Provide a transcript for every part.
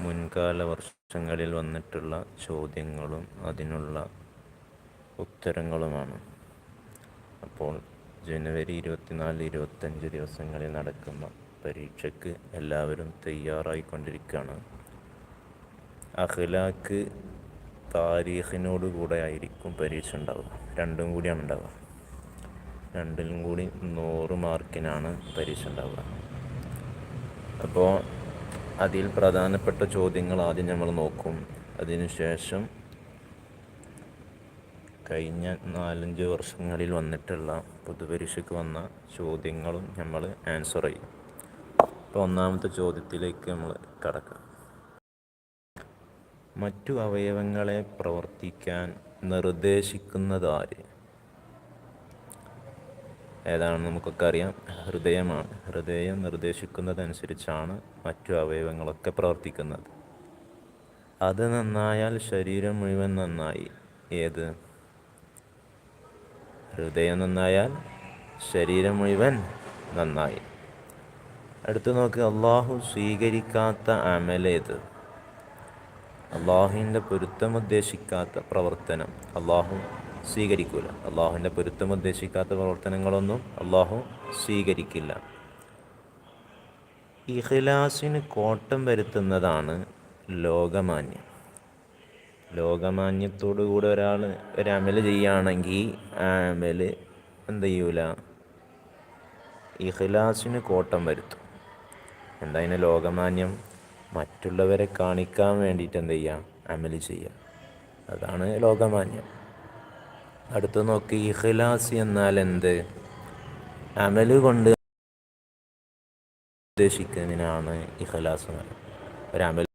മുൻകാല വർഷങ്ങളിൽ വന്നിട്ടുള്ള ചോദ്യങ്ങളും അതിനുള്ള ഉത്തരങ്ങളുമാണ്. അപ്പോൾ ജനുവരി ഇരുപത്തിനാല് ഇരുപത്തഞ്ച് ദിവസങ്ങളിൽ നടക്കുന്ന പരീക്ഷയ്ക്ക് എല്ലാവരും തയ്യാറായിക്കൊണ്ടിരിക്കുകയാണ്. അഖിലാക്ക് താരീഖിനോട് കൂടെ ആയിരിക്കും പരീക്ഷ ഉണ്ടാവുക. രണ്ടും കൂടിയാണ് ഉണ്ടാവുക. രണ്ടിലും കൂടി നൂറ് മാർക്കിനാണ് പരീക്ഷ ഉണ്ടാവുക. അപ്പോൾ അതിൽ പ്രധാനപ്പെട്ട ചോദ്യങ്ങൾ ആദ്യം നമ്മൾ നോക്കും. അതിനുശേഷം കഴിഞ്ഞ നാലഞ്ച് വർഷങ്ങളിൽ വന്നിട്ടുള്ള പൊതുപരീക്ഷയ്ക്ക് വന്ന ചോദ്യങ്ങളും നമ്മൾ ആൻസർ ചെയ്യും. അപ്പോൾ ഒന്നാമത്തെ ചോദ്യത്തിലേക്ക് നമ്മൾ കടക്കാം. മറ്റു അവയവങ്ങളെ പ്രവർത്തിക്കാൻ നിർദ്ദേശിക്കുന്നതാര് ഏതാണ് നമുക്കൊക്കെ അറിയാം. ഹൃദയമാണ്. ഹൃദയം നിർദ്ദേശിക്കുന്നതനുസരിച്ചാണ് മറ്റു അവയവങ്ങളൊക്കെ പ്രവർത്തിക്കുന്നത്. അത് നന്നായാൽ ശരീരം മുഴുവൻ നന്നായി. ഏത്? ഹൃദയം നന്നായാൽ ശരീരം മുഴുവൻ നന്നായി. അടുത്ത് നോക്ക്. അള്ളാഹു സ്വീകരിക്കാത്ത അമലേത് അള്ളാഹുവിന്റെ പൊരുത്തം ഉദ്ദേശിക്കാത്ത പ്രവർത്തനം. അള്ളാഹു സ്വീകരിക്കില്ല അള്ളാഹുവിന്റെ പൊരുത്തം ഉദ്ദേശിക്കാത്ത പ്രവർത്തനങ്ങളൊന്നും അള്ളാഹു സ്വീകരിക്കില്ല. ഇഖ്ലാസിന് കോട്ടം വരുത്തുന്നതാണ് ലോകമാന്യം. ലോകമാന്യത്തോടു കൂടെ ഒരാൾ ഒരു അമൽ ചെയ്യുകയാണെങ്കിൽ ആ അമൽ എന്ത് ചെയ്യൂല? ഇഖ്ലാസിന് കോട്ടം വരുത്തും. എന്തായാലും ലോകമാന്യം? മറ്റുള്ളവരെ കാണിക്കാൻ വേണ്ടിയിട്ട് എന്ത് ചെയ്യുക? അമൽ ചെയ്യുക. അതാണ് ലോകമാന്യം. അടുത്ത് നോക്കി ഇഖ്ലാസ് എന്നാൽ എന്ത് അമൽ കൊണ്ട് ഉദ്ദേശിക്കുന്നതിനാണ് ഇഖ്ലാസ് പറയുന്നത്. ഒരു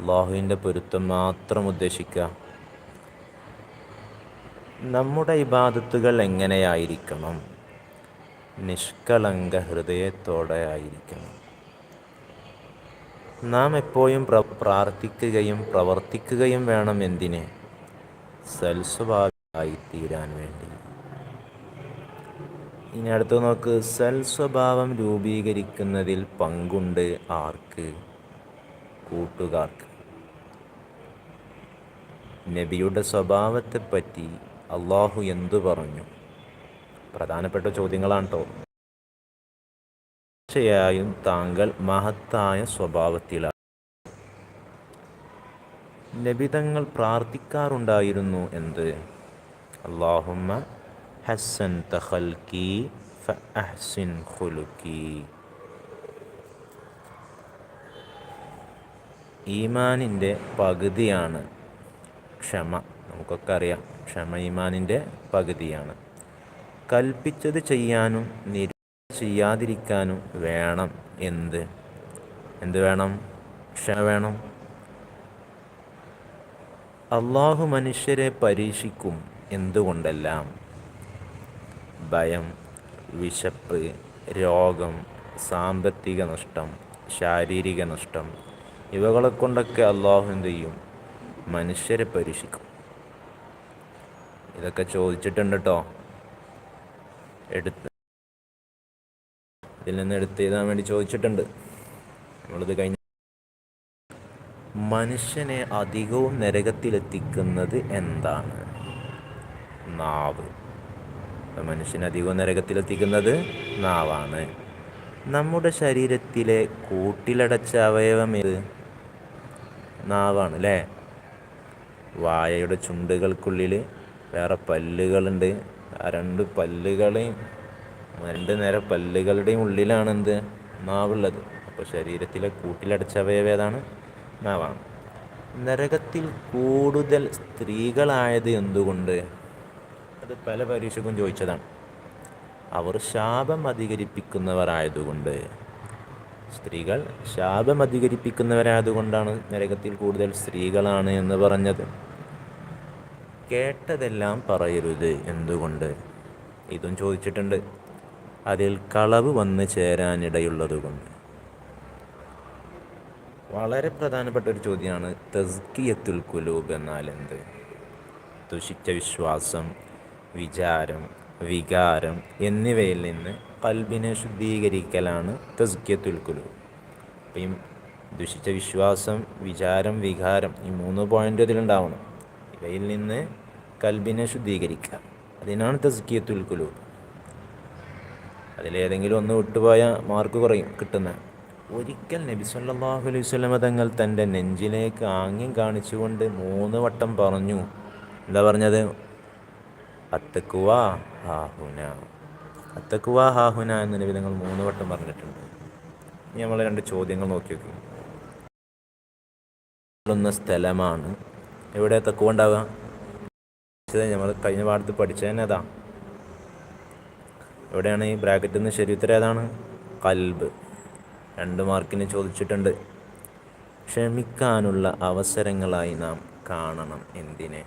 അള്ളാഹുവിന്റെ പൊരുത്തം മാത്രം ഉദ്ദേശിക്കുക. നമ്മുടെ ഇബാദത്തുകൾ എങ്ങനെയായിരിക്കണം? നിഷ്കളങ്ക ഹൃദയത്തോടെ ആയിരിക്കണം. നാം എപ്പോഴും പ്ര പ്രാർത്ഥിക്കുകയും പ്രവർത്തിക്കുകയും വേണം എന്തിന്? സൽസ്വഭാവമായിത്തീരാൻ വേണ്ടി. ഇനി അടുത്ത് നോക്ക്. സൽസ്വഭാവം രൂപീകരിക്കുന്നതിൽ പങ്കുണ്ട് ആർക്ക്? കൂട്ടുകാർക്ക്. നബിയുടെ സ്വഭാവത്തെപ്പറ്റി അള്ളാഹു എന്തു പറഞ്ഞു? പ്രധാനപ്പെട്ട ചോദ്യങ്ങളാണ് കേട്ടോ തീർച്ചയായും താങ്കൾ മഹത്തായ സ്വഭാവത്തിലാണ് നബിതങ്ങൾ പ്രാർത്ഥിക്കാറുണ്ടായിരുന്നു എന്ത്? അള്ളാഹുമ്മ ഹസ്സൻ തഖൽക്കി ഫഅഹ്സിൻ ഖുലുക്കി ഈമാനിന്റെ പകുതിയാണ് ക്ഷമ. നമുക്കൊക്കെ അറിയാം ക്ഷമ ഈമാനിന്റെ പകുതിയാണ്. കൽപ്പിച്ചത് ചെയ്യാനും നിര ചെയ്യാതിരിക്കാനും വേണം. എന്ത്? എന്ത് വേണം? ക്ഷമ വേണം. അള്ളാഹു മനുഷ്യരെ പരീക്ഷിക്കും. എന്തുകൊണ്ടെല്ലാം? ഭയം വിശപ്പ് രോഗം സാമ്പത്തിക നഷ്ടം ശാരീരിക നഷ്ടം ഇവകളെ കൊണ്ടൊക്കെ അള്ളാഹു എന്ത് ചെയ്യും? മനുഷ്യരെ പരീക്ഷിക്കും. ഇതൊക്കെ ചോദിച്ചിട്ടുണ്ട് കേട്ടോ എടുത്ത് ഇതിൽ നിന്ന് എടുത്ത് എഴുതാൻ വേണ്ടി ചോദിച്ചിട്ടുണ്ട്. നമ്മളിത് കഴിഞ്ഞ മനുഷ്യനെ അധികവും നരകത്തിലെത്തിക്കുന്നത് എന്താണ്? നാവ്. മനുഷ്യനെ അധികവും നരകത്തിലെത്തിക്കുന്നത് നാവാണ്. നമ്മുടെ ശരീരത്തിലെ കൂട്ടിലടച്ച അവയവം ഇത് നാവാണ് അല്ലേ വായയുടെ ചുണ്ടുകൾക്കുള്ളിൽ വേറെ പല്ലുകളുണ്ട്. ആ രണ്ട് പല്ലുകളെയും രണ്ട് നേരം പല്ലുകളുടെയും ഉള്ളിലാണ് എന്ത്? നാവുള്ളത്. അപ്പോൾ ശരീരത്തിലെ കൂട്ടിലടച്ച അവയവം ഏതാണ്? നാവാണ്. നരകത്തിൽ കൂടുതൽ സ്ത്രീകളായത് എന്തുകൊണ്ട്? അത് പല പരീക്ഷക്കും ചോദിച്ചതാണ്. അവർ ശാപം അധികരിപ്പിക്കുന്നവരായതുകൊണ്ട് സ്ത്രീകൾ ശാപം അധികരിപ്പിക്കുന്നവരായതുകൊണ്ടാണ് നരകത്തിൽ കൂടുതൽ സ്ത്രീകളാണ് എന്ന് പറഞ്ഞത്. കേട്ടതെല്ലാം പറയരുത് എന്തുകൊണ്ട്? ഇതും ചോദിച്ചിട്ടുണ്ട്. അതിൽ കളവ് വന്ന് ചേരാനിടയുള്ളതുകൊണ്ട്. വളരെ പ്രധാനപ്പെട്ട ഒരു ചോദ്യമാണ് തസ്കിയത്തുൽ കുലൂബ് എന്നാൽ എന്ത്? ദുഷിച്ച വിശ്വാസം വിചാരം വികാരം എന്നിവയിൽ നിന്ന് കൽബിനെ ശുദ്ധീകരിക്കലാണ് തസ്കിയത്തുൽ കുലു അപ്പം ദുഷിച്ച വിശ്വാസം വിചാരം വികാരം ഈ മൂന്ന് പോയിന്റ് ഇതിലുണ്ടാവണം ഇവയിൽ നിന്ന് കൽബിനെ ശുദ്ധീകരിക്കുക അതിനാണ് തസ്കിയത്തുൽ കുലു അതിലേതെങ്കിലും ഒന്ന് വിട്ടുപോയ മാർക്ക് കുറയും കിട്ടുന്ന. ഒരിക്കൽ നബി സല്ലല്ലാഹു അലൈഹി വസല്ലമ തങ്ങൾ തന്റെ നെഞ്ചിലേക്ക് ആംഗ്യം കാണിച്ചുകൊണ്ട് മൂന്ന് വട്ടം പറഞ്ഞു. എന്താ പറഞ്ഞത്? അത്തക്കുവ ഹാഹുന. അത്തക്കുവ ഹാഹുന എന്ന നബി തങ്ങൾ മൂന്ന് വട്ടം പറഞ്ഞിട്ടുണ്ട്. ഇനി നമ്മൾ രണ്ട് ചോദ്യങ്ങൾ നോക്കി നോക്കി സ്ഥലമാണ്. എവിടെ തക്കുവ ഉണ്ടാവുക? നമ്മൾ കഴിഞ്ഞ പാടത്ത് പഠിച്ചതന്നെ അതാ. എവിടെയാണ് ഈ ബ്രാക്കറ്റിൽ നിന്ന് ശരി ഉത്തരം ഏതാണ്? കൽബ്. രണ്ട് മാർക്കിന് ചോദിച്ചിട്ടുണ്ട്. ക്ഷമിക്കാനുള്ള അവസരങ്ങളായി നാം കാണണം എന്തിനെ?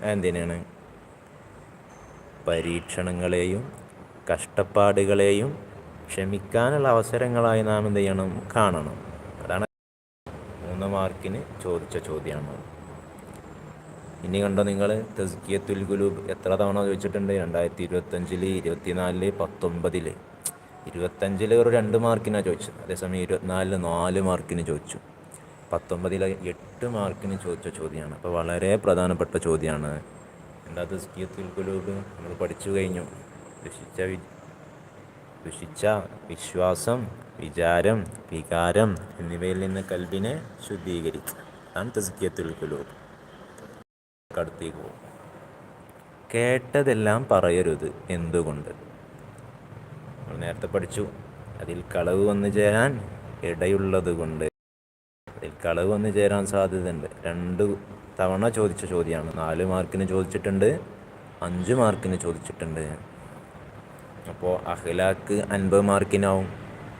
എന്തിനാണ്? പരീക്ഷണങ്ങളെയും കഷ്ടപ്പാടുകളെയും ക്ഷമിക്കാനുള്ള അവസരങ്ങളായി നാം എന്ത് ചെയ്യണം? കാണണം. അതാണ് മൂന്ന് മാർക്കിന് ചോദിച്ച ചോദ്യമാണ്. ഇനി കണ്ടോ നിങ്ങൾ തസ്കിയത്തുൽ ഗുലൂബ് എത്ര തവണ ചോദിച്ചിട്ടുണ്ട്? രണ്ടായിരത്തി ഇരുപത്തഞ്ചിൽ ഇരുപത്തിനാലിൽ പത്തൊമ്പതിൽ ഇരുപത്തഞ്ചിൽ ഒരു രണ്ട് മാർക്കിനാണ് ചോദിച്ചത്. അതേസമയം ഇരുപത്തിനാലിൽ നാല് മാർക്കിന് ചോദിച്ചു. പത്തൊമ്പതിൽ എട്ട് മാർക്കിന് ചോദിച്ച ചോദ്യമാണ്. അപ്പോൾ വളരെ പ്രധാനപ്പെട്ട ചോദ്യമാണ്. എന്താ തസ്കിയത്തുൽ കുലൂബ് നമ്മൾ പഠിച്ചു കഴിഞ്ഞു. ദുഷിച്ച ദുഷിച്ച വിശ്വാസം വിചാരം വികാരം എന്നിവയിൽ നിന്ന് കൽബിനെ ശുദ്ധീകരിക്കുക അതാണ് തസ്കിയത്തുൽ കുലൂബ്. അടുത്തേക്ക് പോകും. കേട്ടതെല്ലാം പറയരുത് എന്തുകൊണ്ട്? നമ്മൾ നേരത്തെ പഠിച്ചു. അതിൽ കളവ് വന്നു ചേരാൻ ഇടയുള്ളത് കൊണ്ട് അതിൽ കളവ് വന്നു ചേരാൻ സാധ്യതയുണ്ട്. രണ്ട് തവണ ചോദിച്ച ചോദ്യമാണ് നാല് മാർക്കിന് ചോദിച്ചിട്ടുണ്ട്. അഞ്ച് മാർക്കിന് ചോദിച്ചിട്ടുണ്ട്. അപ്പോൾ അഖിലാക്ക് അൻപത് മാർക്കിനാവും.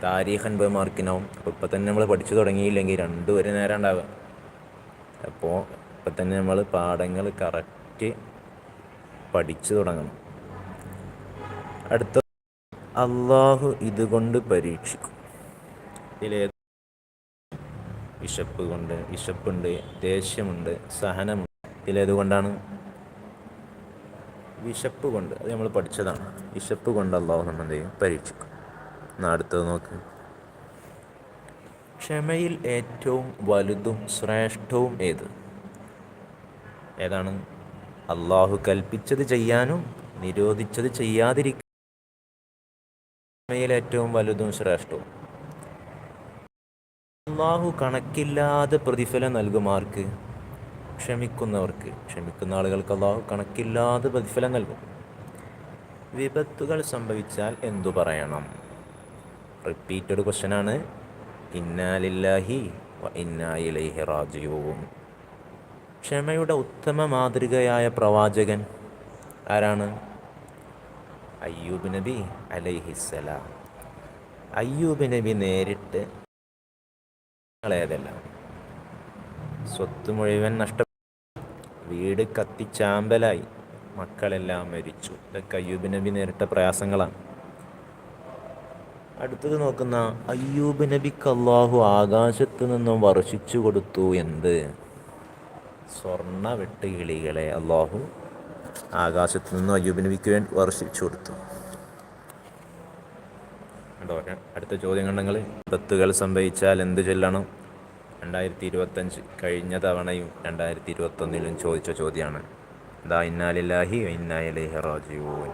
താരീഖ് അൻപത് മാർക്കിനാവും. അപ്പോൾ ഇപ്പം തന്നെ നമ്മൾ പഠിച്ചു തുടങ്ങിയില്ലെങ്കിൽ രണ്ടുപേരും നേരം ഉണ്ടാവുക. അപ്പോൾ ഇപ്പം തന്നെ നമ്മൾ പാഠങ്ങൾ കറക്റ്റ് പഠിച്ചു തുടങ്ങണം. അടുത്ത അള്ളാഹു ഇതുകൊണ്ട് പരീക്ഷിക്കും. ഇതിലേ വിശപ്പ് കൊണ്ട് വിശപ്പുണ്ട് ദേഷ്യമുണ്ട് സഹനമുണ്ട്. ഇതിലേതുകൊണ്ടാണ്? വിശപ്പ് കൊണ്ട് അത് നമ്മൾ പഠിച്ചതാണ്. വിശപ്പ് കൊണ്ട് അള്ളാഹു നമ്മൾ എന്ത് ചെയ്യും പരീക്ഷിക്കും. എന്നാൽ അടുത്തത് നോക്ക്. ക്ഷമയിൽ ഏറ്റവും വലുതും ശ്രേഷ്ഠവും ഏത്? ഏതാണ്? അള്ളാഹു കൽപ്പിച്ചത് ചെയ്യാനും നിരോധിച്ചത് ചെയ്യാതിരിക്കും ക്ഷമയിൽ ഏറ്റവും വലുതും ശ്രേഷ്ഠവും. അള്ളാഹു കണക്കില്ലാതെ പ്രതിഫലം നൽകുമാർക്ക് ക്ഷമിക്കുന്നവർക്ക് ക്ഷമിക്കുന്ന ആളുകൾക്ക് അള്ളാഹു കണക്കില്ലാതെ പ്രതിഫലം നൽകും. വിപത്തുകൾ സംഭവിച്ചാൽ എന്തു പറയണം? റിപ്പീറ്റഡ് ക്വസ്റ്റനാണ് ഇന്നാലില്ലാഹി ഇന്നായിലേഹി റാജിയൂൻ ക്ഷമയുടെ ഉത്തമ മാതൃകയായ പ്രവാചകൻ ആരാണ്? അയ്യൂബ് നബി അലൈഹിസ്സലാം. അയ്യൂബ് നബി നേരിട്ട് ഏതെല്ലാം സ്വത്ത് മുഴുവൻ നഷ്ടപ്പെട്ടു വീട് കത്തിച്ചാമ്പലായി. മക്കളെല്ലാം മരിച്ചു. ഇതൊക്കെ അയ്യൂബ് നബി നേരിട്ട പ്രയാസങ്ങളാണ്. അടുത്തത് നോക്കുന്ന അയ്യൂബ് നബിക്ക് അള്ളാഹു ആകാശത്ത് നിന്നും വർഷിച്ചു കൊടുത്തു എന്ത്? സ്വർണ വെട്ടുകിളികളെ അള്ളാഹു ആകാശത്ത് നിന്നും അയ്യൂബ് നബിക്ക് വേണ്ടി വർഷിച്ചു കൊടുത്തു. കണ്ടോ അടുത്ത ചോദ്യം കണ്ടെങ്കിൽ വിപത്തുകൾ സംഭവിച്ചാൽ എന്ത് ചെല്ലണം? രണ്ടായിരത്തി ഇരുപത്തഞ്ച് കഴിഞ്ഞ തവണയും രണ്ടായിരത്തി ഇരുപത്തൊന്നിലും ചോദിച്ച ചോദ്യമാണ്. ദാ ഇന്നാലില്ലാഹി ഇന്നാലി റാജിഊൻ.